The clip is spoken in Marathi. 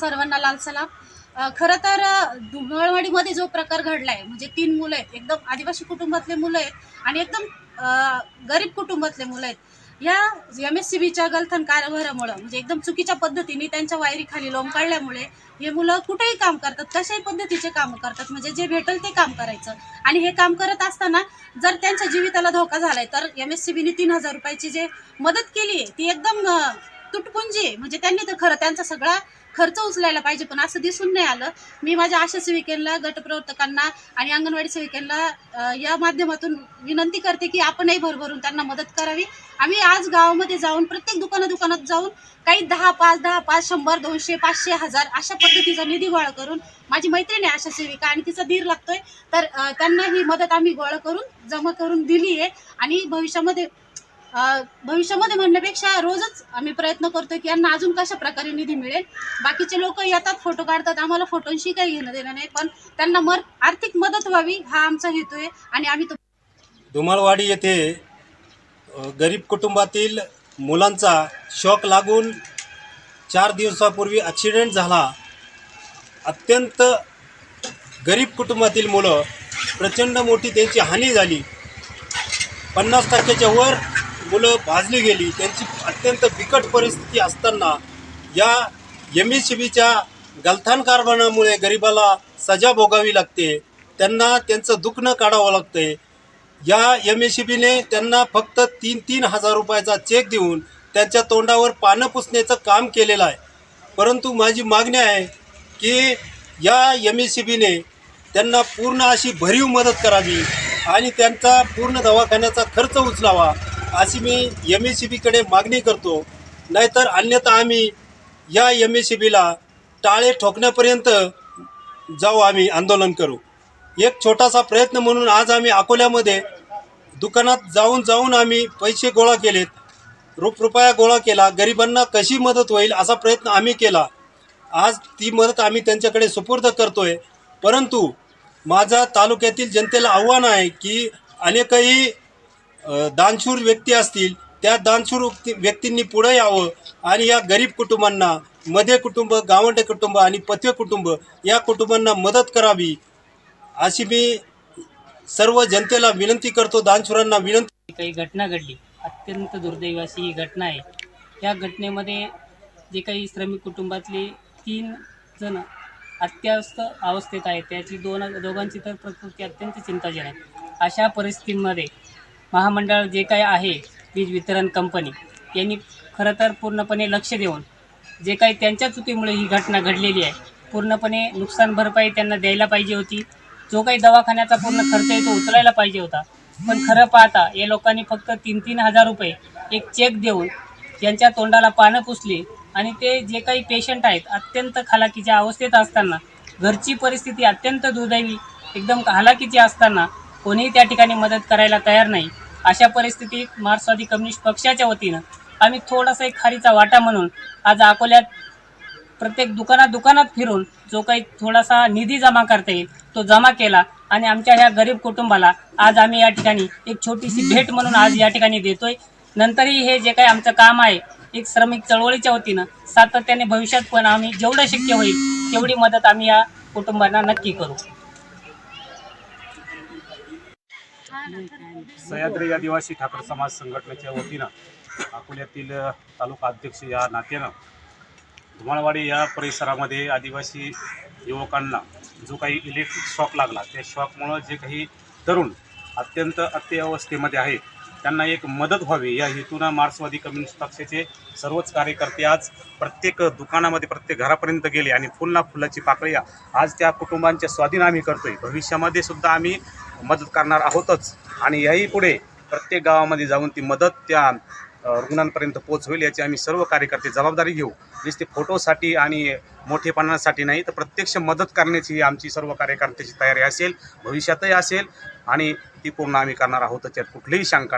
सर्वांना लाल सलाम. खरं तर अ, जो प्रकार घडलाय म्हणजे तीन मुलं आहेत एकदम आदिवासी कुटुंबातले मुलं आहेत आणि एकदम गरीब कुटुंबातले मुलं आहेत. या एम एस सी बीच्या गलथन कारभारामुळं म्हणजे एकदम चुकीच्या पद्धतीने त्यांच्या वायरीखाली लोंबकाळल्यामुळे हे मुलं कुठेही काम करतात कशाही पद्धतीचे काम करतात म्हणजे जे भेटेल ते काम करायचं. आणि हे काम करत असताना जर त्यांच्या जीविताला धोका झालाय तर एम एस सी बीने तीन हजार रुपयाची जे मदत केली आहे ती एकदम तुटपुंजी म्हणजे त्यांनी तर खरं त्यांचा सगळा खर्च उचलायला पाहिजे पण असं दिसून नाही आलं. मी माझ्या आशा सेविकेला गटप्रवर्तकांना आणि अंगणवाडी सेविकेला या माध्यमातून विनंती करते की आपणही भरभरून त्यांना मदत करावी. आम्ही आज गावामध्ये जाऊन प्रत्येक दुकाना दुकानात जाऊन काही दहा पाच दहा पाच शंभर दोनशे पाचशे हजार अशा पद्धतीचा निधी गोळा करून माझी मैत्रीण आहे आशा सेविका आणि तिचा धीर लागतोय. तर त्यांना ही मदत आम्ही गोळा करून जमा करून दिली आहे आणि भविष्यामध्ये भविष्यामध्ये म्हणण्यापेक्षा रोजच आम्ही प्रयत्न करतो की यांना अजून कशा प्रकारे निधी मिळेल. बाकीचे लोक येतात फोटो काढतात आम्हाला फोटोंशी काही घेणं देणं नाही पण त्यांना मर आर्थिक मदत व्हावी हा आमचा हेतू आहे आणि आम्ही तो धुमाळवाडी येथे गरीब कुटुंबातील मुलांचा शॉक लागून चार दिवसापूर्वी ॲक्सिडेंट झाला. अत्यंत गरीब कुटुंबातील मुलं प्रचंड मोठी त्यांची हानी झाली. पन्नास टक्क्याच्या वर मुलं भाजली गेली त्यांची अत्यंत बिकट परिस्थिती असताना या एम एस सी बीच्या गलथान कारभारामुळे गरिबाला सजा भोगावी लागते. त्यांना त्यांचं दुखणं काढावं लागते या एम एस सी बीने त्यांना फक्त तीन तीन हजार रुपयाचा चेक देऊन त्यांच्या तोंडावर पानं पुसण्याचं काम केलेलं आहे. परंतु माझी मागणी आहे की या एम एस सी बीने त्यांना पूर्ण अशी भरीव मदत करावी आणि त्यांचा पूर्ण दवाखान्याचा खर्च उचलावा. अशी मी एम एस सी बीकडे मागणी करतो. नाहीतर अन्यथा आम्ही या एम एस सी बीला टाळे ठोकण्यापर्यंत जाऊ आम्ही आंदोलन करू. एक छोटासा प्रयत्न म्हणून आज आम्ही अकोल्यामध्ये दुकानात जाऊन जाऊन आम्ही पैसे गोळा केलेत. रुप रुपया गोळा केला. गरिबांना कशी मदत होईल असा प्रयत्न आम्ही केला. आज ती मदत आम्ही त्यांच्याकडे सुपूर्द करतोय. परंतु माझा तालुक्यातील जनतेला आव्हान आहे की अनेकही दानशूर व्यक्ती असतील त्या दानशूर व्यक्तींनी पुढे यावं आणि या गरीब कुटुंबांना मध्ये कुटुंब गावंडे कुटुंब आणि पथवे कुटुंब या कुटुंबांना मदत करावी अशी मी सर्व जनतेला विनंती करतो दानशूरांना विनंती. काही घटना घडली अत्यंत दुर्दैव अशी ही घटना आहे. या घटनेमध्ये जे काही श्रमिक कुटुंबातले तीन जण अत्यवस्थ अवस्थेत आहेत त्याची दोन दोघांची तर प्रकृती अत्यंत चिंताजनक. आहे अशा परिस्थितीमध्ये महामंडळ जे काय आहे वीज वितरण कंपनी यांनी खरं तर पूर्णपणे लक्ष देऊन जे काही त्यांच्या चुकीमुळे ही घटना घडलेली आहे पूर्णपणे नुकसान भरपाई त्यांना द्यायला पाहिजे होती. जो काही दवाखान्याचा पूर्ण खर्च आहे तो उचलायला पाहिजे होता. पण खरं पाहता या लोकांनी फक्त तीन तीन हजार रुपये एक चेक देऊन त्यांच्या तोंडाला पानं पुसली आणि ते जे काही पेशंट आहेत अत्यंत खालाकीच्या अवस्थेत असताना घरची परिस्थिती अत्यंत दुर्दैवी एकदम हालाकीची असताना कोणीही त्या ठिकाणी मदत करायला तयार नाही. अशा परिस्थितीत मार्क्सवादी कम्युनिस्ट पक्षाच्या वतीनं आम्ही थोडासा एक खारीचा वाटा म्हणून आज अकोल्यात प्रत्येक दुकानात दुकानात फिरून जो काही थोडासा निधी जमा करता येईल तो जमा केला आणि आमच्या ह्या गरीब कुटुंबाला आज आम्ही या ठिकाणी एक छोटीशी भेट म्हणून आज या ठिकाणी देतोय. नंतरही हे जे काही आमचं काम आहे एक श्रमिक चळवळीच्या वतीनं सातत्याने भविष्यात पण आम्ही जेवढं शक्य होईल तेवढी मदत आम्ही या कुटुंबांना नक्की करू. सह्याद्री आदिवासी ठाकर समाज संघटनेच्या वतीनं अकोल्यातील तालुका अध्यक्ष या नात्यानं धुमाळवाडी या परिसरामध्ये आदिवासी युवकांना जो काही इलेक्ट्रिक शॉक लागला त्या शॉकमुळं जे काही तरुण अत्यंत अत्यवस्थेमध्ये आहेत त्यांना एक मदत व्हावी. या हेतूनं मार्क्सवादी कम्युनिस्ट पक्षाचे सर्वच कार्यकर्ते आज प्रत्येक दुकानामध्ये प्रत्येक घरापर्यंत गेले आणि फुलना फुलाची पाकळ्या आज त्या कुटुंबांच्या स्वाधीन आम्ही करतोय. भविष्यामध्ये सुद्धा आम्ही मदत करणार आहोतच. आणि याही पुढे प्रत्येक गावामध्ये जाऊन ती मदत त्या रुग्णांपर्यंत रुग्णांपर्यंत होईल याची आम्ही सर्व कार्यकर्ते जबाबदारी घेऊ. नुसते फोटोसाठी आणि मोठेपणासाठी नाही तर प्रत्यक्ष मदत करण्याची ही आमची सर्व कार्यकर्त्याची तयारी असेल भविष्यातही असेल आणि ती पूर्ण आम्ही करणार आहोत यात कुठलीही शंका